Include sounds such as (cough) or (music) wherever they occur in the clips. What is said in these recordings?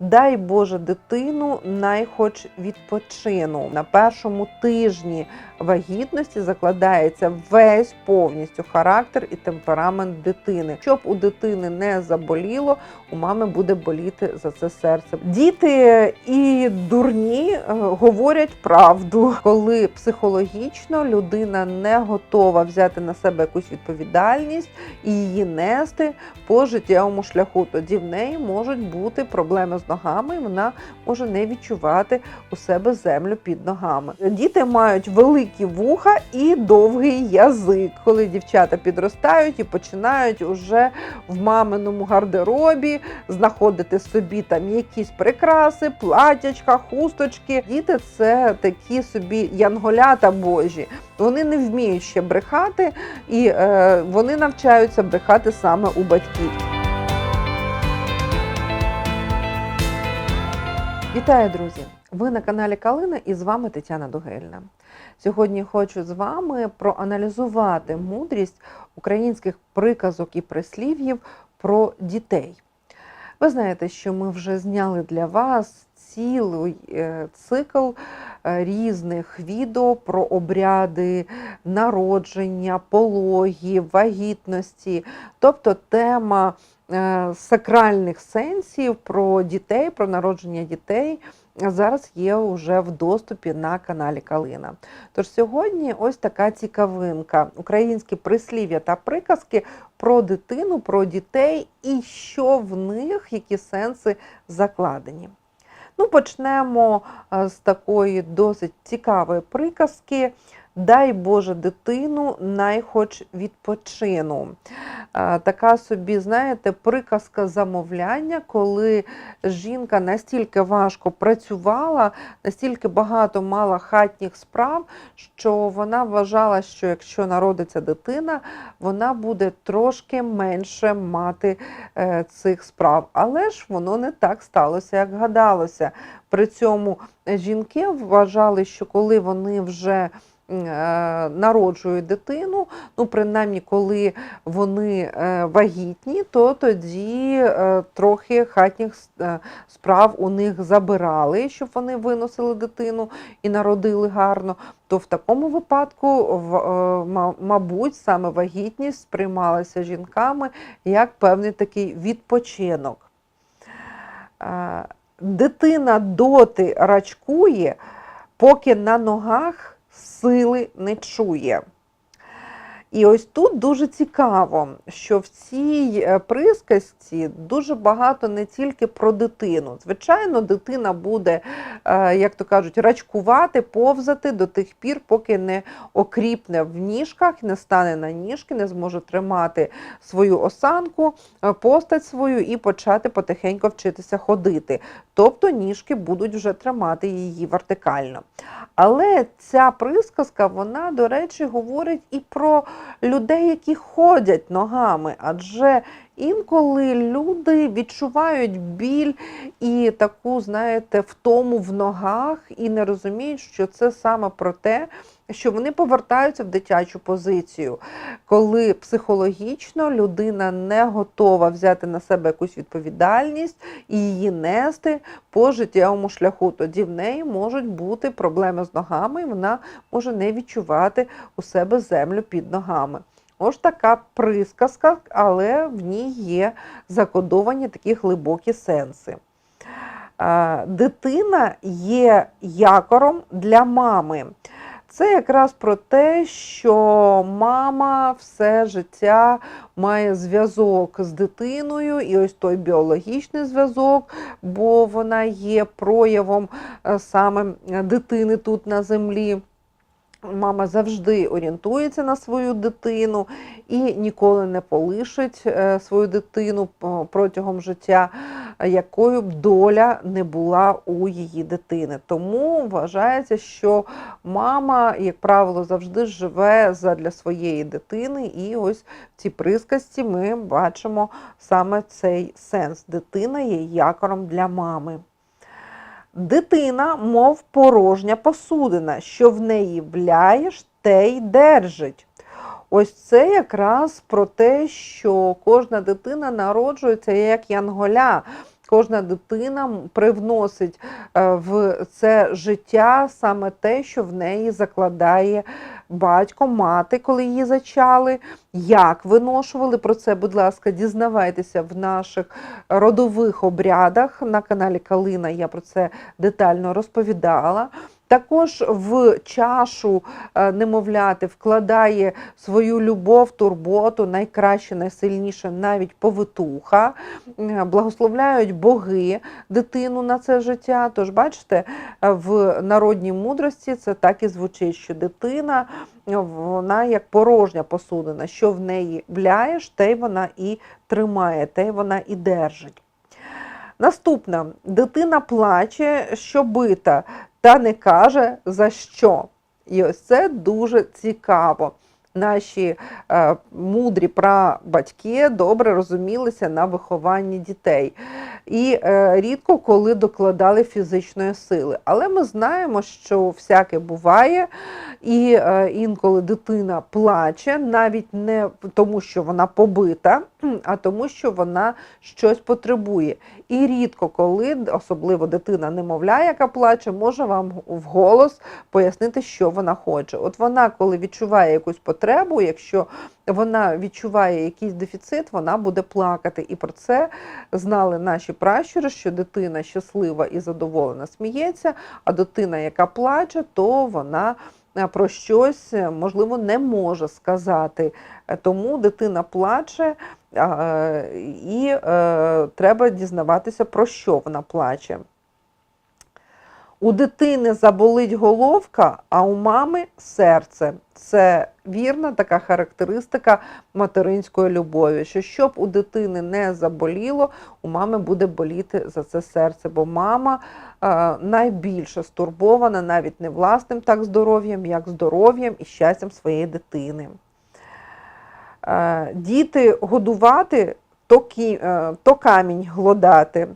Дай Боже дитину, най хоч відпочину. На першому тижні вагітності закладається весь повністю характер і темперамент дитини. Щоб у дитини не заболіло, у мами буде боліти за це серце. Діти і дурні е, говорять правду, коли психологічно людина не готова взяти на себе якусь відповідальність і її нести по життєвому шляху. Тоді в неї можуть бути проблеми з ногами, і вона може не відчувати у себе землю під ногами. Діти мають великі вуха і довгий язик, коли дівчата підростають і починають уже в маминому гардеробі знаходити собі там якісь прикраси, платячка, хусточки. Діти це такі собі янголята божі. Вони не вміють ще брехати, і е, вони навчаються брехати саме у батьків. Вітаю, друзі! Ви на каналі Калина і з вами Тетяна Дугельна. Сьогодні хочу з вами проаналізувати мудрість українських приказок і прислів'їв про дітей. Ви знаєте, що ми вже зняли для вас цілий е, цикл е, різних відео про обряди народження, пологів, вагітності, тобто тема сакральних сенсів про дітей, про народження дітей зараз є вже в доступі на каналі Калина. Тож сьогодні ось така цікавинка: українські прислів'я та приказки про дитину, про дітей і що в них, які сенси закладені. Ну, почнемо е, з такої досить цікавої приказки. Дай Боже дитину, най хоч відпочину. Така собі, знаєте, приказка замовляння, коли жінка настільки важко працювала, настільки багато мала хатніх справ, що вона вважала, що якщо народиться дитина, вона буде трошки менше мати е, цих справ. Але ж воно не так сталося, як гадалося. При цьому жінки вважали, що коли вони вже народжують дитину, ну принаймні, коли вони е, вагітні, то тоді е, трохи хатніх е, справ у них забирали, щоб вони виносили дитину і народили гарно. То в такому випадку, е, мабуть, саме вагітність сприймалася жінками як певний такий відпочинок. Е, Дитина доти рачкує, поки на ногах сили не чує. І ось тут дуже цікаво, що в цій е, присказці дуже багато не тільки про дитину. Звичайно, дитина буде, е, як то кажуть, рачкувати, повзати до тих пір, поки не окріпне в ніжках, не стане на ніжки, не зможе тримати свою осанку, е, постать свою і почати потихеньку вчитися ходити. Тобто ніжки будуть вже тримати її вертикально. Але ця присказка, вона, до речі, говорить і про людей, які ходять ногами, адже інколи люди відчувають біль і таку, знаєте, втому в ногах і не розуміють, що це саме про те, що вони повертаються в дитячу позицію, коли психологічно людина не готова взяти на себе якусь відповідальність і її нести по життєвому шляху. Тоді в неї можуть бути проблеми з ногами, і вона може не відчувати у себе землю під ногами. Ось така присказка, але в ній є закодовані такі глибокі сенси. Дитина є якором для мами. Це якраз про те, що мама все життя має зв'язок з дитиною, і ось той біологічний зв'язок, бо вона є проявом е, саме дитини тут на землі. Мама завжди орієнтується на свою дитину і ніколи не полишить е, свою дитину протягом життя, е, якою б доля не була у її дитини. Тому вважається, що мама, як правило, завжди живе задля своєї дитини, і ось в цій присказці ми бачимо саме цей сенс. Дитина є якором для мами. Дитина, мов порожня посудина, що в неї вляєш, те й держить. Ось це якраз про те, що кожна дитина народжується як янголя. Кожна дитина привносить е, в це життя саме те, що в неї закладає батько, мати, коли її зачали. Як виношували про це, будь ласка, дізнавайтеся в наших родових обрядах на каналі Калина. Я про це детально розповідала. Також в чашу е, немовляти вкладає свою любов, турботу, найкраще, найсильніше навіть повитуха. Благословляють боги дитину на це життя. Тож, бачите, е, в народній мудрості це так і звучить, що дитина е, вона як порожня посудина, що в неї вляєш, те й вона і тримає, те й вона і держить. Наступна дитина плаче, що бита, та не каже за що. І ось це дуже цікаво. Наші е, мудрі прабатьки добре розумілися на вихованні дітей. І е, рідко коли докладали фізичної сили. Але ми знаємо, що всяке буває, і е, інколи дитина плаче, навіть не тому, що вона побита, а тому, що вона щось потребує. І рідко коли, особливо дитина немовля, яка плаче, може вам вголос пояснити, що вона хоче. От вона, коли відчуває якусь потребу, якщо вона відчуває якийсь дефіцит, вона буде плакати. І про це знали наші пращури, що дитина щаслива і задоволена сміється, а дитина, яка плаче, то вона про щось е, можливо не може сказати. Е, Тому дитина плаче. І е, треба дізнаватися, про що вона плаче. У дитини заболить головка, а у мами серце. Це вірна така характеристика материнської любові. Що щоб у дитини не заболіло, у мами буде боліти за це серце, бо мама е, найбільше стурбована навіть не власним так здоров'ям, як здоров'ям і щастям своєї дитини. Е, Діти годувати, то, е, камінь глодати.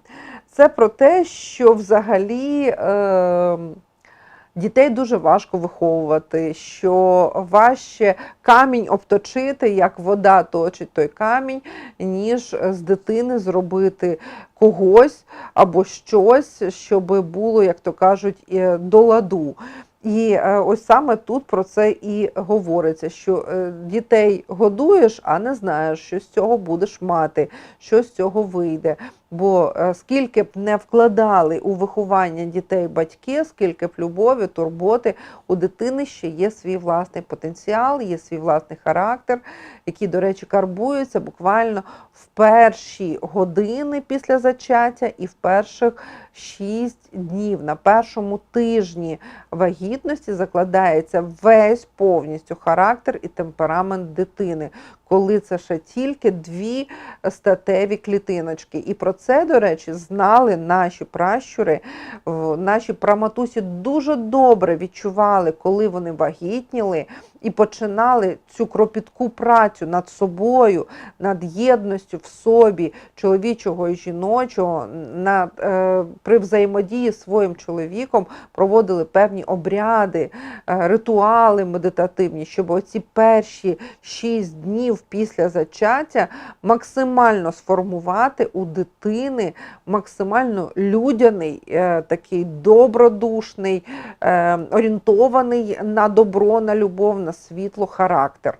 Це про те, що взагалі е, дітей дуже важко виховувати, що важче камінь обточити, як вода точить той камінь, ніж з дитини зробити когось або щось, щоб було, як то кажуть, е, до ладу. І е, ось саме тут про це і говориться, що е, дітей годуєш, а не знаєш, що з цього будеш мати, що з цього вийде. Бо е, скільки б не вкладали у виховання дітей батьки, скільки б любові, турботи, у дитини ще є свій власний потенціал, є свій власний характер, який, до речі, карбується буквально в перші години після зачаття і в перших шість днів. На першому тижні вагітності закладається весь повністю характер і темперамент дитини, коли це ще тільки дві статеві клітиночки. І про це, до речі, знали наші пращури, наші праматусі дуже добре відчували, коли вони вагітніли і починали цю кропітку працю над собою, над єдністю в собі чоловічого і жіночого, над, е, при взаємодії з своїм чоловіком проводили певні обряди, ритуали медитативні, щоб оці перші шість днів після зачаття максимально сформувати у дитини максимально людяний, е, такий добродушний, е, орієнтований на добро, на любов, на світло характер.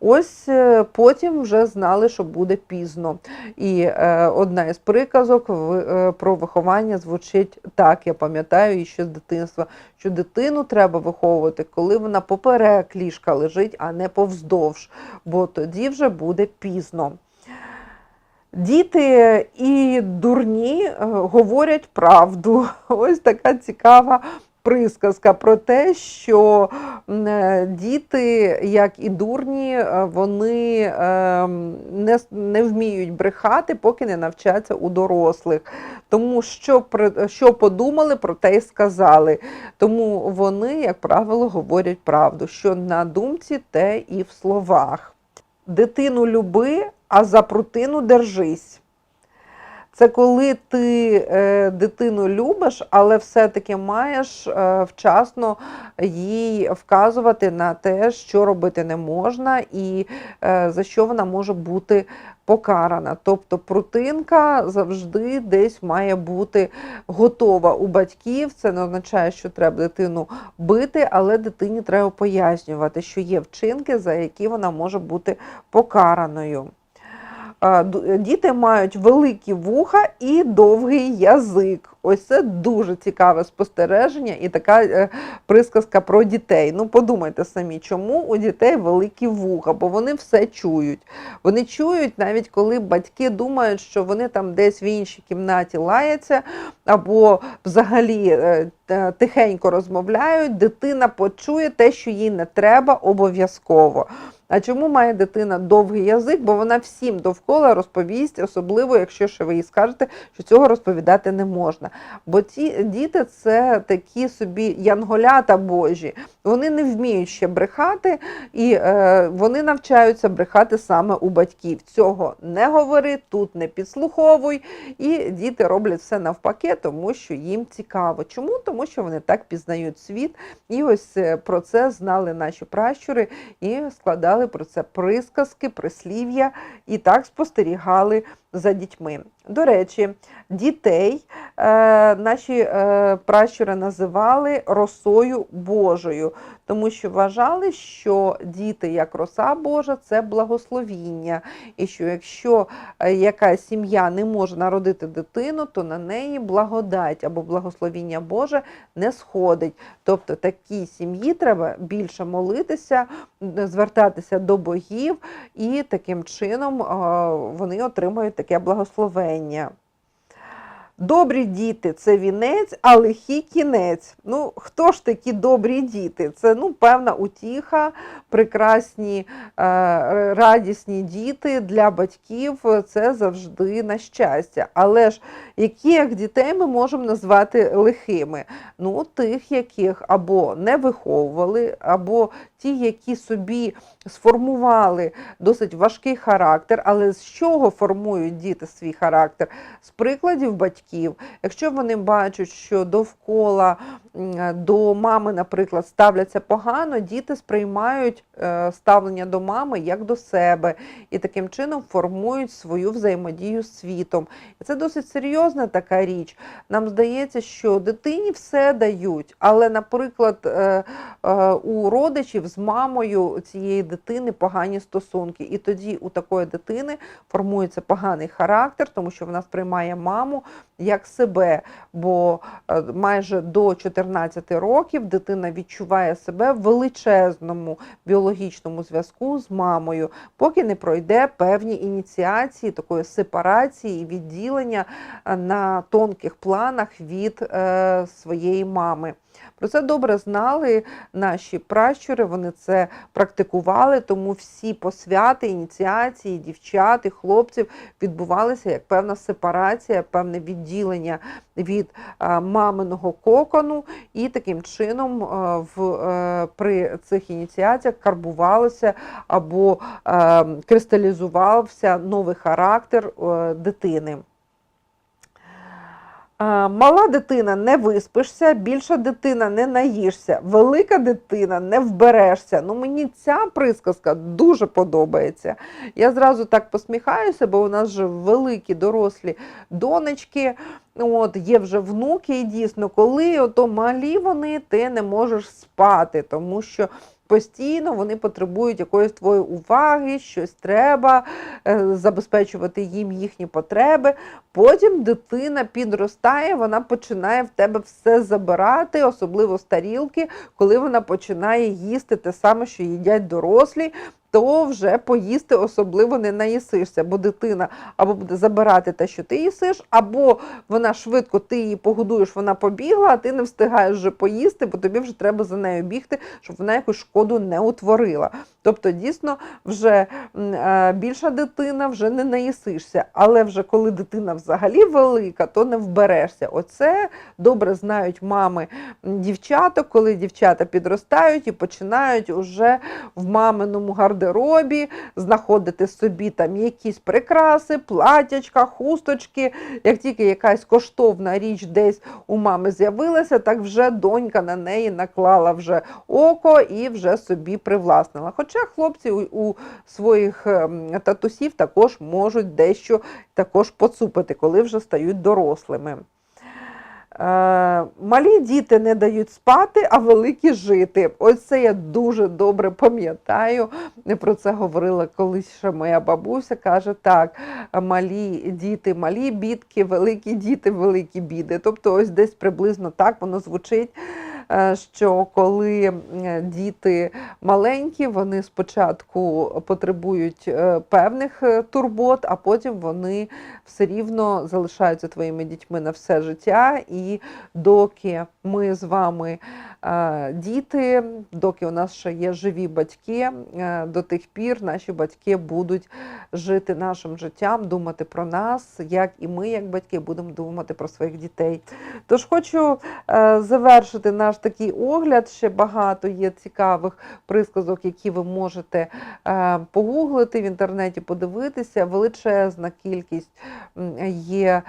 Ось е, потім вже знали, що буде пізно. І е, одна із приказок в, е, про виховання звучить так, я пам'ятаю її ще з дитинства, що дитину треба виховувати, коли вона поперек ліжка лежить, а не повздовж, бо тоді вже буде пізно. Діти і дурні е, говорять правду. (laughs) Ось така цікава присказка про те, що е, діти, як і дурні, е, вони е, не, не вміють брехати, поки не навчаться у дорослих. Тому що, що подумали, про те й сказали. Тому вони, як правило, говорять правду, що на думці, те і в словах. Дитину люби, а за прутину держись. Це коли ти е, дитину любиш, але все-таки маєш е, вчасно їй вказувати на те, що робити не можна, і е, за що вона може бути покарана. Тобто прутинка завжди десь має бути готова у батьків. Це не означає, що треба дитину бити, але дитині треба пояснювати, що є вчинки, за які вона може бути покараною. Діти мають великі вуха і довгий язик. Ось це дуже цікаве спостереження і така е, присказка про дітей. Ну, подумайте самі, чому у дітей великі вуха, бо вони все чують. Вони чують, навіть коли батьки думають, що вони там десь в іншій кімнаті лаяться, або взагалі е, тихенько розмовляють, дитина почує те, що їй не треба, обов'язково. А чому має дитина довгий язик? Бо вона всім довкола розповість, особливо якщо ще ви їй скажете, що цього розповідати не можна. Бо ці діти це такі собі янголята Божі. Вони не вміють ще брехати, і е, вони навчаються брехати саме у батьків. Цього не говори, тут не підслуховуй. І діти роблять все навпаки, тому що їм цікаво. Чому? Тому що вони так пізнають світ. І ось е, про це знали наші пращури і складали про це присказки, прислів'я, і так спостерігали за дітьми. До речі, дітей наші е, пращури називали росою Божою, тому що вважали, що діти, як роса Божа, це благословіння. І що якщо е, якась сім'я не може народити дитину, то на неї благодать або благословіння Боже не сходить. Тобто такій сім'ї треба більше молитися, звертатися до богів, і таким чином е, вони отримують таке благословення. Добрі діти це вінець, а лихий кінець. Ну, хто ж такі добрі діти? Це ну, певна утіха, прекрасні, е, радісні діти для батьків. Це завжди на щастя. Але ж яких дітей ми можемо назвати лихими? Ну, тих, яких або не виховували, або ті, які собі сформували досить важкий характер, але з чого формують діти свій характер? З прикладів батьків. Якщо вони бачать, що довкола до мами, наприклад, ставляться погано, діти сприймають е, ставлення до мами як до себе і таким чином формують свою взаємодію з світом. І це досить серйозна така річ. Нам здається, що дитині все дають, але, наприклад, е, е, у родичів з мамою цієї дитини погані стосунки. І тоді у такої дитини формується поганий характер, тому що вона сприймає маму як себе. Бо е, майже до 14 років дитина відчуває себе в величезному біологічному зв'язку з мамою, поки не пройде певні ініціації такої сепарації і відділення е, на тонких планах від е, своєї мами. Про це добре знали наші пращури, вони це практикували, тому всі посвяти, ініціації, дівчат і хлопців відбувалися як певна сепарація, певне відділення від е, маминого кокону, і таким чином е, в, е, при цих ініціаціях карбувалося або е, кристалізувався новий характер дитини. А, Мала дитина не виспишся, більша дитина не наїшся, велика дитина не вберешся. Ну мені ця присказка дуже подобається. Я зразу так посміхаюся, бо у нас вже великі дорослі донечки. От, є вже внуки, і дійсно, коли ото малі вони, ти не можеш спати, тому що постійно вони потребують якоїсь твоєї уваги, щось треба, е, забезпечувати їм їхні потреби. Потім дитина підростає, вона починає в тебе все забирати, особливо з тарілки, коли вона починає їсти те саме, що їдять дорослі. То вже поїсти особливо не наїсишся, бо дитина або буде забирати те, що ти їсиш, або вона швидко ти її погодуєш, вона побігла, а ти не встигаєш вже поїсти, бо тобі вже треба за нею бігти, щоб вона якусь шкоду не утворила. Тобто, дійсно, вже е, більша дитина вже не наїсишся, але вже коли дитина взагалі велика, то не вберешся. Оце добре знають мами м, дівчаток, коли дівчата підростають і починають уже в маминому гардеробі гардеробі, знаходити собі там якісь прикраси, платячка, хусточки. Як тільки якась коштовна річ десь у мами з'явилася, так вже донька на неї наклала вже око і вже собі привласнила. Хоча хлопці у, у своїх ем, татусів також можуть дещо також поцупити, коли вже стають дорослими. Е, Малі діти не дають спати, а великі жити. Ось це я дуже добре пам'ятаю. Про це говорила колись ще моя бабуся. Каже, так, малі діти, малі бідки, великі діти, великі біди. Тобто, ось десь приблизно так воно звучить. Е, Що коли е, діти маленькі, вони спочатку потребують е, певних турбот, а потім вони все рівно залишаються твоїми дітьми на все життя. І доки ми з вами діти, доки у нас ще є живі батьки, е, до тих пір наші батьки будуть жити нашим життям, думати про нас, як і ми, як батьки, будемо думати про своїх дітей. Тож хочу е, завершити наш такий огляд. Ще багато є цікавих присказок, які ви можете е, погуглити в інтернеті, подивитися. Величезна кількість є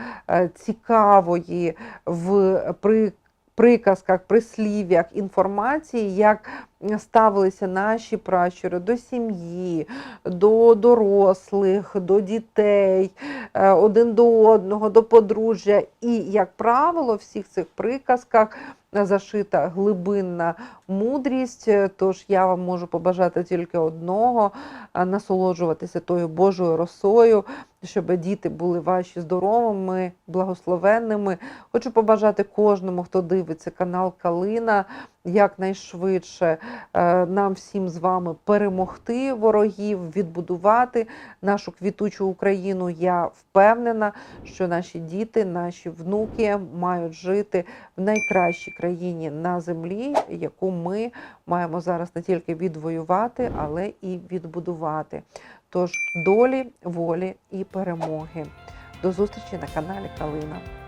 цікавої в при, приказках, прислів'ях інформації, як ставилися наші пращури до сім'ї, до дорослих, до дітей, е, один до одного, до подружжя. І, як правило, в всіх цих приказках зашита глибинна мудрість. Е, Тож я вам можу побажати тільки одного е, насолоджуватися тою Божою росою, щоб діти були ваші здоровими, благословенними. Хочу побажати кожному, хто дивиться канал Калина, якнайшвидше е, нам всім з вами перемогти ворогів, відбудувати нашу квітучу Україну. Я впевнена, що наші діти, наші внуки мають жити в найкращій країні на землі, яку ми маємо зараз не тільки відвоювати, але і відбудувати. Тож долі, волі і перемоги. До зустрічі на каналі Калина.